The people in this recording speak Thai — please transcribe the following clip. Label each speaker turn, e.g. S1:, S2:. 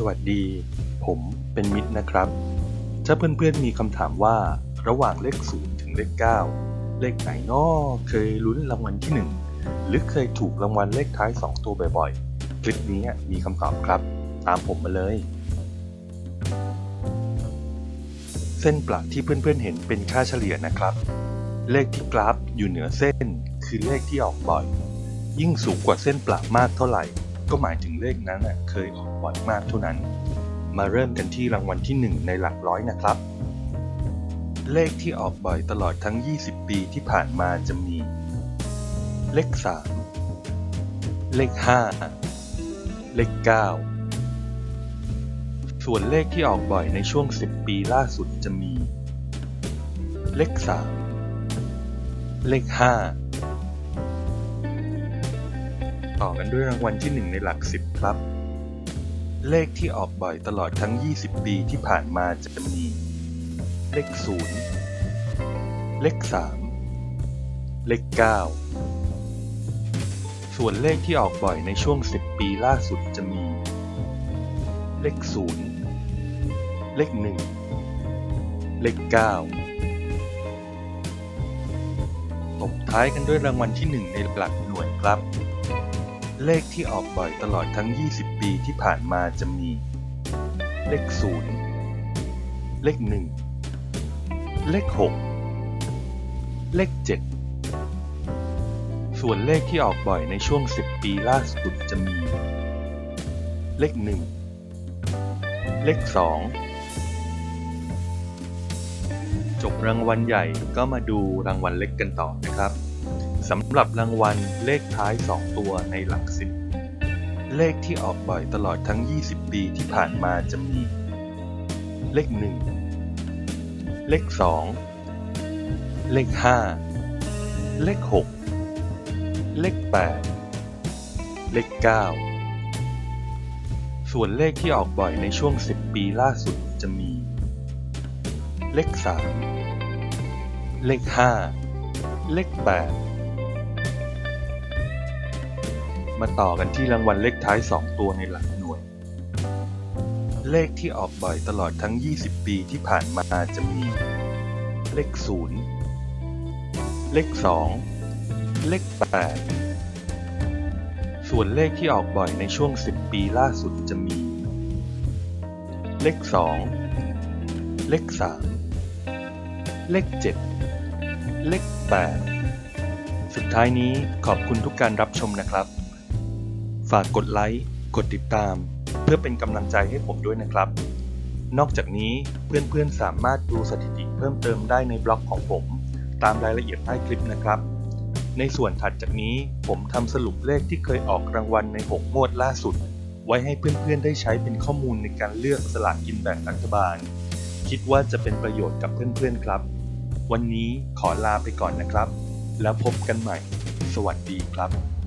S1: สวัสดี ผมเป็นมิตรนะครับ ถ้าเพื่อนๆมีคำถามว่าระหว่างเลข0ถึงเลข 9 เลขไหนน้อเคยลุ้นรางวัลที่ 1 หรือเคยถูกรางวัลเลขท้าย 2 ตัวบ่อยๆ คลิปนี้มีคำตอบครับ ตามผมมาเลย เส้นประที่เพื่อนๆเห็นเป็นค่าเฉลี่ยนะครับ เลขที่กราฟอยู่เหนือเส้น คือเลขที่ออกบ่อย ยิ่งสูงกว่าเส้นประมากเท่าไหร่ ก็หมายถึงเลขนั้นน่ะเคยออกบ่อยมากเท่านั้น มาเริ่มกันที่รางวัลที่ 1 ในหลักร้อยนะครับ เลขที่ออกบ่อยตลอดทั้ง 20 ปีที่ผ่านมาจะมี เลข 3 เลข 5 เลข 9 ส่วนเลขที่ออกบ่อยในช่วง 10 ปีล่าสุดจะมี เลข 3 เลข 5 ต่อกันด้วยรางวัลที่ 1 ในหลัก 10 ครับ เลขที่ออกบ่อยตลอดทั้ง 20 ปีที่ผ่านมาจะมี เลข 0 เลข 3 เลข 9 ส่วนเลขที่ออกบ่อยในช่วง 10 ปีล่าสุดจะมี เลข 0 เลข 1 เลข 9ตบท้ายกันด้วยรางวัลที่ 1 ในหลักหน่วยครับ เลขที่ออกบ่อยตลอดทั้ง 20 ปีที่ผ่านมาจะมี เลข 0 เลข 1 เลข 6 เลข 7 ส่วนเลขที่ออกบ่อยในช่วง 10 ปีล่าสุดจะมี เลข 1 เลข 2 จบรางวัลใหญ่ก็มาดูรางวัลเล็กกันต่อนะครับ สำหรับรางวัลเลขท้าย 2 ตัวในหลักสิบ เลขที่ออกบ่อยตลอดทั้ง 20 ปีที่ผ่านมาจะมี เลข 1 เลข 2 เลข 5 เลข 6 เลข 8 เลข 9 ส่วนเลขที่ออกบ่อยในช่วง 10 ปีล่าสุดจะมี เลข 3 เลข 5 เลข 8 มาต่อกันที่รางวัลเลขท้าย 2 ตัวในหลักหน่วย เลขที่ออกบ่อยตลอดทั้ง 20 ปีที่ผ่านมาจะมี เลข 0 เลข 2 เลข 8 ส่วนเลขที่ออกบ่อยในช่วง 10 ปีล่าสุดจะมี เลข 2 เลข 3 เลข 7 เลข 8 สุดท้ายนี้ขอบคุณทุกการรับชมนะครับ ฝากกดไลค์กดติดตาม เพื่อเป็นกำลังใจให้ผมด้วยนะครับ นอกจากนี้เพื่อนๆสามารถดูสถิติเพิ่มเติมได้ในบล็อกของผม ตามรายละเอียดใต้คลิปนะครับ ในส่วนถัดจากนี้ผมทำสรุปเลขที่เคยออกรางวัลใน 6 งวดล่าสุด ไว้ให้เพื่อนๆได้ใช้เป็นข้อมูลในการเลือกสลากกินแบ่งรัฐบาล คิดว่าจะเป็นประโยชน์กับเพื่อนๆครับ วันนี้ขอลาไปก่อนนะครับ แล้วพบกันใหม่ สวัสดีครับ